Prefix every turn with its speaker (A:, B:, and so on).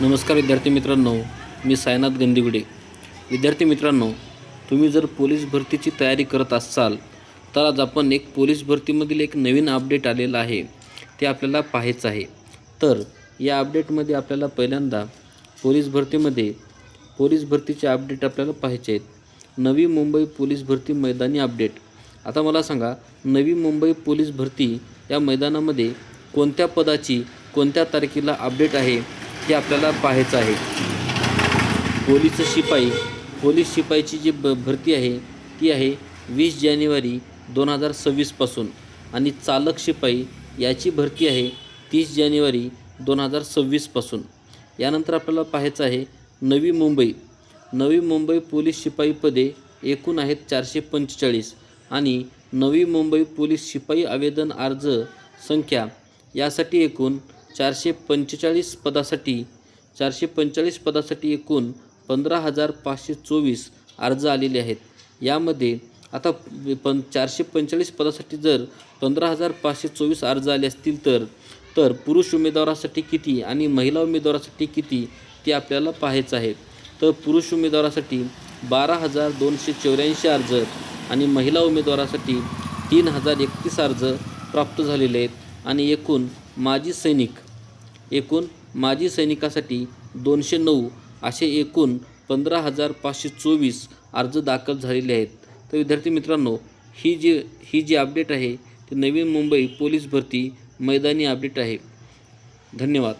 A: नमस्कार विद्यार्थी मित्रांनो मी सायनाथ गंदिगुडे. विद्यार्थी मित्रांनो तुम्ही जर पोलीस भरतीची तयारी करत असाल तर आज आपण एक पोलीस भरतीमधील एक नवीन अपडेट आलेलं आहे. ते आपल्याला पाहायचं आहे. तर या अपडेटमध्ये आपल्याला पहिल्यांदा पोलीस भरतीमध्ये पोलीस भरतीचे अपडेट आपल्याला पाहायचे आहेत. नवी मुंबई पोलीस भरती मैदानी अपडेट. आता मला सांगा नवी मुंबई पोलीस भरती या मैदानामध्ये कोणत्या पदाची कोणत्या तारखेला अपडेट आहे? हे आपल्याला पाहायचं आहे. पोलीस शिपाई पोलीस शिपाईची जी ब भरती आहे ती आहे वीस जानेवारी दोन हजार सव्वीसपासून आणि चालक शिपाई याची भरती आहे तीस जानेवारी दोन हजार सव्वीसपासून यानंतर आपल्याला पाहायचं आहे नवी मुंबई. नवी मुंबई पोलीस शिपाई पदे एकूण आहेत चारशे पंचेचाळीस. आणि नवी मुंबई पोलीस शिपाई आवेदन अर्ज संख्या यासाठी एकूण चारशे पंचेचाळीस पदासाठी चारशे पंचेचाळीस पदासाठी एकूण पंधरा हजार पाचशे चोवीस अर्ज आलेले आहेत. यामध्ये आता पण चारशे पंचेचाळीस पदासाठी जर पंधरा हजार पाचशे चोवीस अर्ज आले असतील तर तर पुरुष उमेदवारासाठी किती आणि महिला उमेदवारासाठी किती ते आपल्याला पाहायचं आहे. तर पुरुष उमेदवारासाठी बारा हजार दोनशे चौऱ्याऐंशी अर्ज आणि महिला उमेदवारासाठी तीन हजार एकतीस अर्ज प्राप्त झालेले आहेत आणि एकूण माजी सैनिक एकूण माजी सैनिकासाठी दोनशे नऊ असे एकूण पंधरा हजार पाचशे चोवीस अर्ज दाखल झालेले आहेत. तर विद्यार्थी मित्रांनो ही जी ही जी अपडेट आहे ती नवी मुंबई पोलीस भरती मैदानी अपडेट आहे. धन्यवाद.